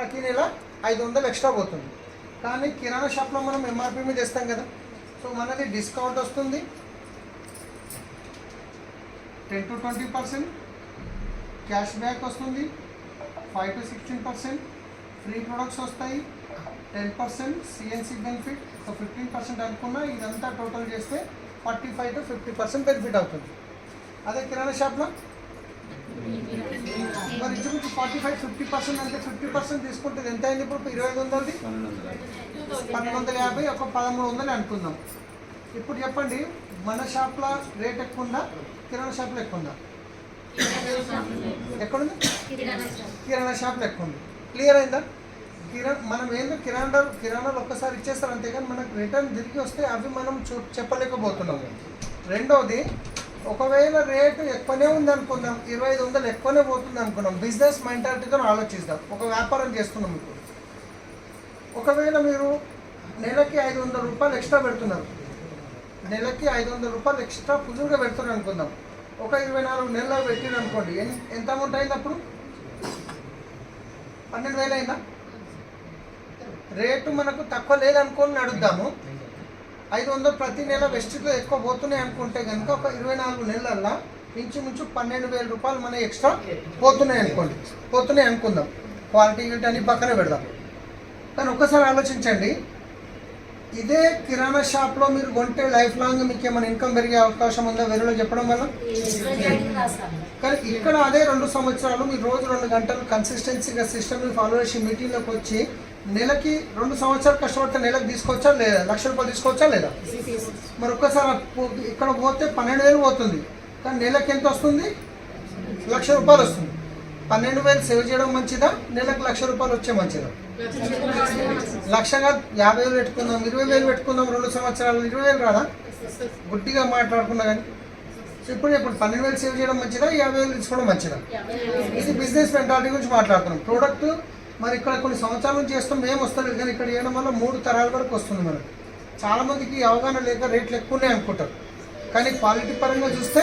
ప్రతి నెల ఐదు వందలు ఎక్స్ట్రా పోతుంది. కానీ కిరాణా షాప్లో మనం ఎంఆర్పి మీద ఇస్తాం కదా. సో మనకి డిస్కౌంట్ వస్తుంది. Ten to twenty percent. Cash back వస్తుంది. Five to sixteen percent. Free products వస్తాయి. Ten percent. CNC benefit so fifteen percent అనుకున్నా ఇదంతా టోటల్ చేస్తే forty five to fifty percent benefit అవుతుంది. అదే కిరాణా షాప్లో? మీకు ఫార్టీ ఫైవ్ ఫిఫ్టీ పర్సెంట్ అంటే ఫిఫ్టీ పర్సెంట్ తీసుకుంటే ఎంత అయింది ఇప్పుడు? ఇరవై ఐదు వందలది? పన్నెండు వందల యాభై ఒక పదమూడు వందలు అనుకుందాం. ఇప్పుడు చెప్పండి మన షాప్లో రేట్ ఎక్కువ ఉందా కిరాణా షాప్లో ఎక్కువ ఉందా ఎక్కడుంది? కిరాణా షాప్లో ఎక్కువ ఉంది క్లియర్ అయిందా? కిరా మనం ఏందో కిరాణా కిరాణాలు ఒక్కసారి ఇచ్చేస్తారు అంతేగాని మనకు రిటర్న్ తిరిగి వస్తే అవి మనం చూ చెప్పలేకపోతున్నాం రెండవది ఒకవేళ రేటు ఎక్కువనే ఉంది అనుకుందాం ఇరవై ఐదు వందలు ఎక్కువనే పోతుంది అనుకున్నాం బిజినెస్ మెంటాలిటీతో ఆలోచిస్తాం ఒక వ్యాపారం చేస్తున్నాం ఇప్పుడు. ఒకవేళ మీరు నెలకి ఐదు వందల రూపాయలు ఎక్స్ట్రా పెడుతున్నారు. నెలకి ఐదు వందల రూపాయలు ఎక్స్ట్రా ఫుజులుగా పెడుతున్నారు అనుకుందాం ఒక ఇరవై నాలుగు నెలలు పెట్టిన అనుకోండి ఎన్- ఎంత అమౌంట్ అయింది అప్పుడు? పన్నెండు వేలు అయిందా? రేటు మనకు తక్కువ లేదనుకోని అడుగుదాము. ఐదు వందలు ప్రతి నెల వెస్ట్లో ఎక్కువ పోతున్నాయి అనుకుంటే కనుక ఒక ఇరవై నాలుగు నెలల్లో ఇంచుమించు పన్నెండు వేల రూపాయలు మన ఎక్స్ట్రా పోతున్నాయి అనుకోండి. పోతున్నాయి అనుకుందాం. క్వాలిటీ గిట్ అని పక్కనే పెడదాం. కానీ ఒక్కసారి ఆలోచించండి. ఇదే కిరాణా షాప్లో మీరు కొంటే లైఫ్ లాంగ్ మీకు ఏమైనా ఇన్కమ్ పెరిగే అవకాశం ఉందా? వేరేలో చెప్పడం వల్ల? కానీ ఇక్కడ అదే రెండు సంవత్సరాలు మీరు రోజు రెండు గంటలు కన్సిస్టెన్సీగా సిస్టమ్ని ఫాలో చేసి మీటింగ్లోకి వచ్చి నెలకి రెండు సంవత్సరాలు కష్టపడితే నెలకు తీసుకోవచ్చా? లేదా లక్ష రూపాయలు తీసుకోవచ్చా లేదా? మరి ఒక్కసారి ఇక్కడ పోతే పన్నెండు వేలు పోతుంది. కానీ నెలకు ఎంత వస్తుంది? లక్ష రూపాయలు వస్తుంది. పన్నెండు వేలు సేవ్ చేయడం మంచిదా? నెలకు లక్ష రూపాయలు వచ్చే మంచిదా? లక్షగా యాభై వేలు పెట్టుకుందాం ఇరవై వేలు పెట్టుకుందాం రెండు సంవత్సరాలు ఇరవై వేలు రాదా? గుడ్డిగా మాట్లాడుకున్నా కానీ. ఇప్పుడు ఇప్పుడు పన్నెండు వేలు సేవ్ చేయడం మంచిదా? యాభై వేలు తీసుకోవడం మంచిదా? ఇది బిజినెస్ మెంటాలిటీ గురించి మాట్లాడుతున్నాం. ప్రోడక్ట్ మరి ఇక్కడ కొన్ని సంవత్సరాల నుంచి చేస్తాం మేము వస్తలేదు. కానీ ఇక్కడ వేయడం వల్ల మూడు తరాల వరకు వస్తుంది మనకి. చాలామందికి అవగాహన లేక రేట్లు ఎక్కువ ఉన్నాయి అనుకుంటారు. కానీ క్వాలిటీ పరంగా చూస్తే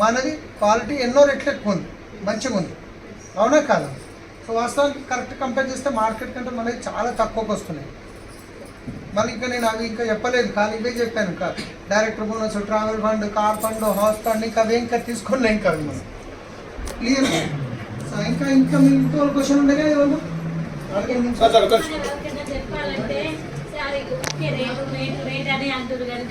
మనది క్వాలిటీ ఎన్నో రెట్లు ఎక్కువ ఉంది. మంచిగా ఉంది. అవునా కాదు? సో వాస్తవానికి కరెక్ట్ కంపేర్ చేస్తే మార్కెట్ కంటే మనకి చాలా తక్కువకి వస్తున్నాయి. మళ్ళీ ఇంకా నేను అవి ఇంకా చెప్పలేదు కానీ ఇవే చెప్పాను. ఇంకా director bonus travel fund car fund house fund ఇంకా అవి ఇంకా తీసుకున్నాయి ఇంకా మనం. క్లియర్ ఇంకా ఇంకా మీకు ఇంకో క్వశ్చన్ ఉండే కదా ఏమన్నా అడగండి చెప్పాలంటే సార్ రేటు రేటు రేట్ అని అంటారు కానీ